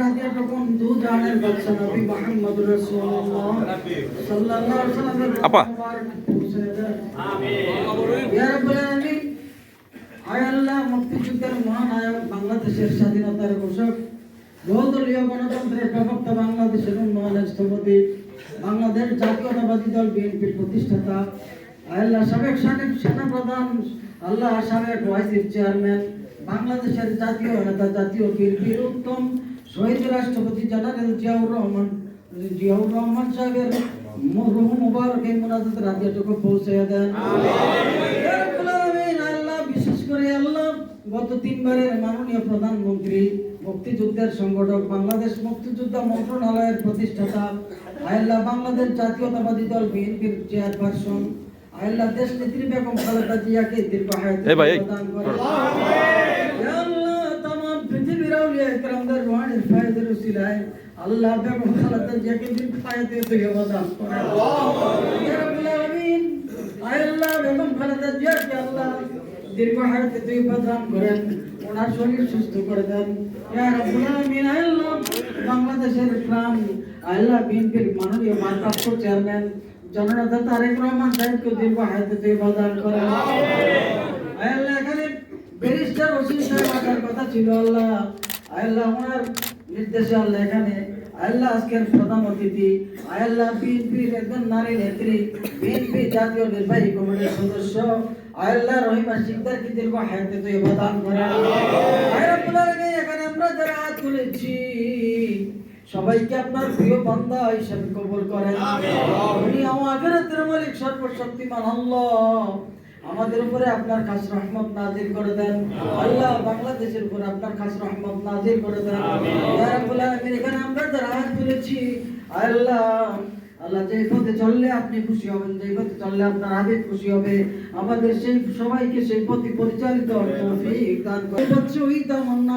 হাতিয়াটা কোন দু জানের বাদশা নবী মুহাম্মদ রাসূলুল্লাহ। সাল্লাল্লাহু আলাইহি ওয়াসাল্লামের আপা। মুবারক ইয়া রাব্বুল আলামিন আয় আল্লাহ মুক্তিযুদ্ধের মহানায়ক বাংলাদেশের স্বাধীনতার ঘোষক বহুদলীয় গণতন্ত্রের প্রবক্তা বাংলাদেশের উন্নয়নের স্থপতি বাংলাদেশ জাতীয়তাবাদী দল বিএনপির প্রতিষ্ঠাতা। আল্লাহ সাবেক সাবেক সেনাপ্রধান আল্লাহ সাবেক ওয়াইসির চেয়ারম্যান বাংলাদেশের জাতীয় নেতা জাতীয় বীর বীর উত্তম শহীদ রাষ্ট্রপতি জেনারেল জিয়াউর রহমান জিয়াউর রহমান সাহেবের রুহ মুবারক এই মোনাজাত রাজ্যটুকু পৌঁছে দেন আল্লাহ বিশেষ করে আল্লাহ গত তিনবারের মাননীয় প্রধানমন্ত্রী মুক্তিযুদ্ধের সংগঠক বাংলাদেশ মুক্তিযোদ্ধা মন্ত্রণালয়ের প্রতিষ্ঠাতা আয়াল্লাহ বাংলাদেশ জাতীয়তাবাদী দল বিএনপির চেয়ারপারসন আয়াল্লাহ দেশ নেত্রী বেগম খালেদা জিয়াকে দীর্ঘ হায়াত। প্রদান করেন। আউলিয়া ইকরামদের রুহানির ফায়দের উসিলায় আল্লাহ বেগম খালেদা জিয়াকে দীর্ঘ হায়াতে তৈয়বা দান করেন। ইয়া রাব্বুল আলামিন, আয় আল্লাহ বেগম খালেদা জিয়াকে আল্লাহ দীর্ঘ হায়াতে তৈয়বা দান করেন। ওনার শরীর সুস্থ করে দেন। বাংলাদেশের প্রাণ আল্লাহ বিএনপির মাননীয় মানপ্রাপ্ত চেয়ারম্যান জননেতা তারেক রহমান সাহেবকে দীর্ঘ হায়াতে তৈয়বা দান করেন। আল্লাহ এখানে ব্যারিস্টার ওসি সাহেব আসার কথা ছিল আল্লাহ। আল্লাহ ওনার নির্দেশে আল্লাহ এখানে আল্লাহ আজকের প্রধান অতিথি আল্লাহ বিএনপির একজন নারী নেত্রী বিএনপি জাতীয় নির্বাহী কমিটির সদস্য আল্লাহ রহিমা সিকদার কি দীর্ঘ হায়াতে তো প্রদান আলামিন, এখানে আমরা যারা হাত তুলেছি সবাইকে আপনার প্রিয় বান্দা হিসেবে কবুল করেন। উনি আমাদের মালিক সর্বশক্তিমান আল্লাহ। আমাদের উপরে আপনার খাস রহমত নাজিল করে দেন। আল্লাহ বাংলাদেশের উপরে আপনার খাস রহমত নাজিল করে দেন। এখানে আমরা যারা হাত তুলেছি আল্লাহ আল্লাহ যে পথে চললে আপনি খুশি হবেন যে পথে চললে আপনার হাবিব খুশি হবে। আমাদের সেই সবাইকে সেই পথে পরিচালিত দান করে বচ্চে ওই তামান্না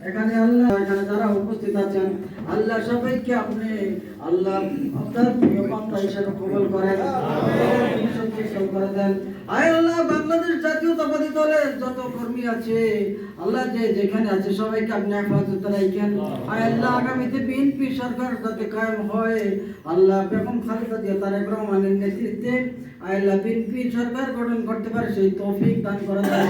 এখানে আল্লাহ এখানে যারা উপস্থিত আছেন আল্লাহ সবাইকে আপনি আল্লাহ আপনার প্রিয় বান্দা হিসেবে কবুল করেন করে দেন। আয় আল্লাহ বাংলাদেশ জাতীয়তাবাদী দলের যত কর্মী আছে আল্লাহ যে যেখানে আছে সবাইকে আপনি হেফাজত রাখেন। আয় আল্লাহ আগামীতে বিএনপি সরকার যাতে কায়েম হয় আল্লাহ বেগম খালেদা জিয়া তারেক রহমানের নেতৃত্বে আয় আল্লাহ বিএনপি সরকার গঠন করতে পারে সেই তৌফিক দান করে দেন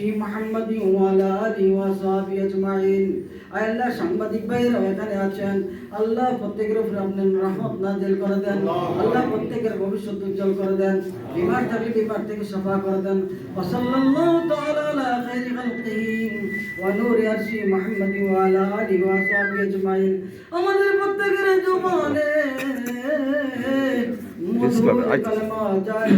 শ্রী মোহাম্মদ আল্লাহ সাংবাদিক ভাইয়েরা এখানে আছেন। আল্লাহ প্রত্যেকের উপরে আপনার রহমত নাজেল করে দেন। আল্লাহ প্রত্যেকের ভবিষ্যৎ উজ্জ্বল করে দেন। বিমার থাকলে বিমার থেকে সফা করে দেন। ওসল্লাল্লাহু তাআলা আলা খাইরি খালকিহি। ওয়া নূরি আরশি মুহাম্মদ ওয়া আলা আলিহি ওয়া সাহবিহি আজমাইন। আমাদের প্রত্যেকের জীবনে মধুর কলমা জারি